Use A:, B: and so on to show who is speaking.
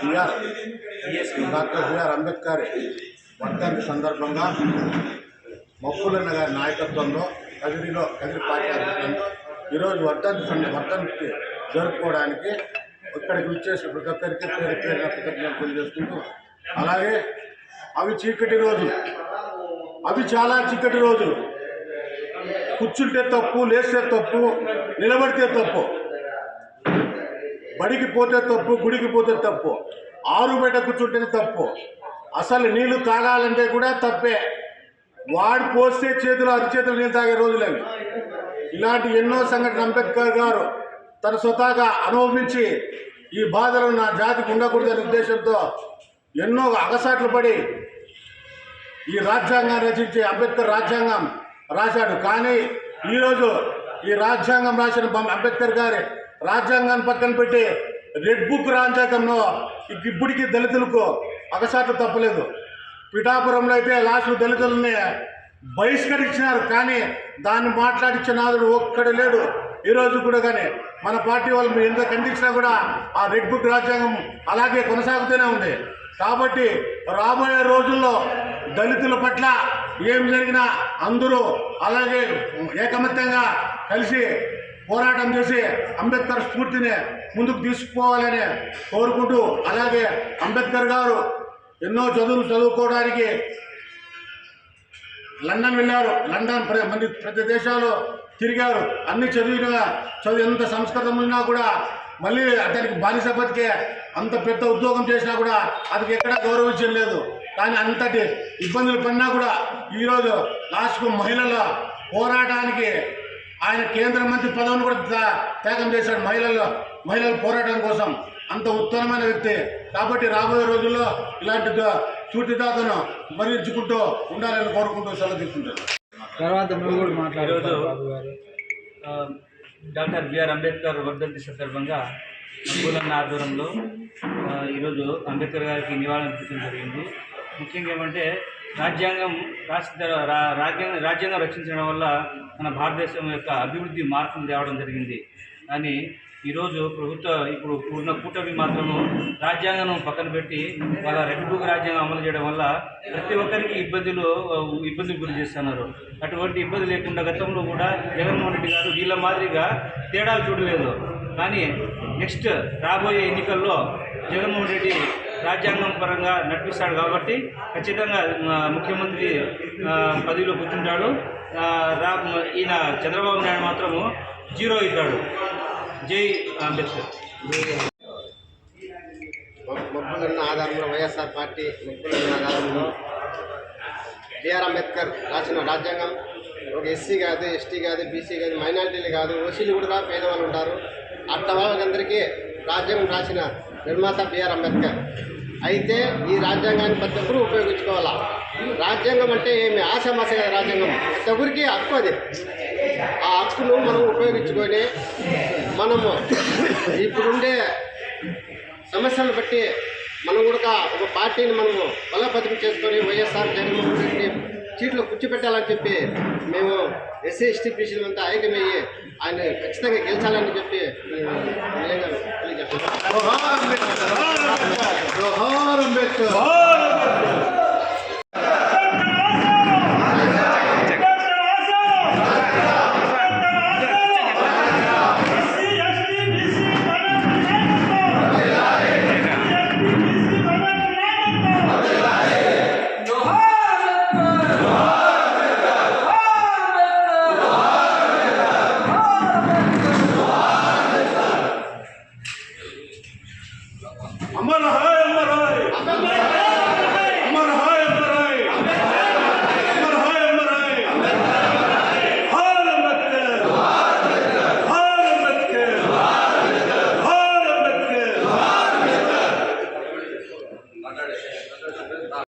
A: BR doctor BR Ambedkar వర్ధంతి సందర్భంగా మొక్కులన్న గారి నాయకత్వంలో కదిరిలో కదిరి పార్టీ ఆధ్వర్యంలో ఈరోజు వర్ధంతి సంద- వర్ధంతి జరుపుకోవడానికి ఇక్కడికి వచ్చేసి ప్రతి ఒక్కరికి పేరు పేరున కృతజ్ఞతలు చేసుకుంటూ అలాగే అవి చీకటి రోజులు అవి చాలా చీకటి రోజులు. కూర్చుంటే తప్పు లేస్తే తప్పు నిలబడితే తప్పు. బడికి పోతే తప్పు గుడికి పోతే తప్పు. ఆరు బయట కూర్చుంటేనే తప్పు. అసలు నీళ్ళు తాగాలంటే కూడా తప్పే. వాడు పోస్తే చేతులు అరిచేతులు నీళ్ళు తాగే రోజులవి ఇలాంటి ఎన్నో సంఘటన అంబేద్కర్ గారు తన స్వతహాగా అనుభవించి ఈ బాధలు నా జాతికి ఉండకూడదనే ఉద్దేశంతో ఎన్నో అగసాట్లు పడి ఈ రాజ్యాంగాన్ని రచించి అంబేద్కర్ రాజ్యాంగం రాశాడు. కానీ ఈరోజు ఈ రాజ్యాంగం రాసిన అంబేద్కర్ గారి రాజ్యాంగాన్ని పక్కన పెట్టి రెడ్ బుక్ రాజ్యాంగంలో ఇప్పటికీ దళితులకు అగసాట్లు తప్పలేదు. పిఠాపురంలో అయితే లాస్ట్ దళితులని బహిష్కరించినారు కానీ దాన్ని మాట్లాడించిన నాదుడు ఒక్కడు లేడు. ఈరోజు కూడా కానీ మన పార్టీ వాళ్ళు మీరు ఎంత ఖండించినా కూడా ఆ రెడ్ బుక్ రాజ్యాంగం అలాగే కొనసాగుతూనే ఉంది. కాబట్టి రాబోయే రోజుల్లో దళితుల పట్ల ఏం జరిగినా అందరూ అలాగే ఏకమత్యంగా కలిసి పోరాటం చేసి అంబేద్కర్ స్ఫూర్తిని ముందుకు తీసుకుపోవాలని కోరుకుంటూ అలాగే అంబేద్కర్ గారు ఎన్నో చదువులు చదువుకోవడానికి లండన్ వెళ్ళారు. లండన్ ప్ర- మంది ప్రతి దేశాలు తిరిగారు. అన్ని చదివిన చదువు ఎంత సంస్కృతం ఉన్నా కూడా మళ్ళీ అతనికి బానిస బతికే అంత పెద్ద ఉద్యోగం చేసినా కూడా అతనికి ఎక్కడా గౌరవించడం లేదు. కానీ అంతటి ఇబ్బందులు పడినా కూడా ఈరోజు లాస్ట్కు మహిళల పోరాటానికి ఆయన కేంద్ర మంత్రి పదవిని కూడా త్యా- త్యాగం చేశాడు మహిళల మహిళల పోరాటం కోసం. అంత ఉత్తమమైన వ్యక్తి. కాబట్టి రాబోయే రోజుల్లో ఇలాంటి సూటిదాతను భరించుకుంటూ ఉండాలని కోరుకుంటూ సెలవు తీసుకుంటాను
B: తర్వాత
C: ఈరోజు
B: బాబు గారు.
C: ఆ, డాక్టర్ బిఆర్ అంబేద్కర్ వర్ధంతి సందర్భంగా మక్కులన్న ఆధ్వర్యంలో ఈరోజు అంబేద్కర్ గారికి నివాళులు అర్పించడం జరిగింది. ముఖ్యంగా ఏమంటే రాజ్యాంగం రాష్ట్ర రాజ్యాంగ రాజ్యాంగం రాజ్యాంగం రక్షించడం వల్ల మన భారతదేశం యొక్క అభివృద్ధి మార్పులు తేవడం జరిగింది. కానీ ఈరోజు ప్రభుత్వ ఇప్పుడు ఉన్న కూటమి మాత్రము రాజ్యాంగం పక్కన పెట్టి వాళ్ళ రెడ్ బుక్ రాజ్యాంగం అమలు చేయడం వల్ల ప్రతి ఒక్కరికి ఇబ్బందులు ఇబ్బందులు గురి చేస్తున్నారు. అటువంటి ఇబ్బంది లేకుండా గతంలో కూడా జగన్మోహన్ రెడ్డి గారు వీళ్ళ మాదిరిగా తేడాలు చూడలేదు. కానీ నెక్స్ట్ రాబోయే ఎన్నికల్లో జగన్మోహన్ రెడ్డి రాజ్యాంగం పరంగా నడిపిస్తాడు కాబట్టి ఖచ్చితంగా ముఖ్యమంత్రి పదవిలో కూర్చుంటాడు. రా ఈయన చంద్రబాబు నాయుడు మాత్రము జీరో అవుతాడు. జై అంబేద్కర్.
D: మబ్బులున్న ఆధారంలో వైఎస్ఆర్ పార్టీ మబ్బులున్న ఆధారంలో బిఆర్ అంబేద్కర్ రాసిన రాజ్యాంగం. ఒక ఎస్సీ కాదు ఎస్టీ కాదు బీసీ కాదు మైనార్టీలు కాదు ఓసీలు కూడా పేదవాళ్ళు ఉంటారు. అట్ట వాళ్ళందరికీ రాజ్యాంగం రాసిన నిర్మాత బిఆర్ అంబేద్కర్. అయితే ఈ రాజ్యాంగాన్ని ప్రతి ఒక్కరూ ఉపయోగించుకోవాలా? రాజ్యాంగం అంటే ఏమి? ఆశామాస కదా రాజ్యాంగం. ప్రతి ఒక్కరికి హక్కు అది. ఆ హక్కును మనం ఉపయోగించుకొని మనము ఇప్పుడుండే సమస్యలను బట్టి మనం కూడా ఒక పార్టీని మనము బలోపేతం చేసుకొని వైఎస్ఆర్ జగన్మోహన్ రెడ్డి సీట్లు కూర్చోపెట్టాలని చెప్పి మేము ఎస్సీ ఎస్టీ బీసీలు అంతా ఐక్యమయ్యి ఆయన ఖచ్చితంగా గెలిచాలని చెప్పి నేను
A: নারায়ণ নারায়ণ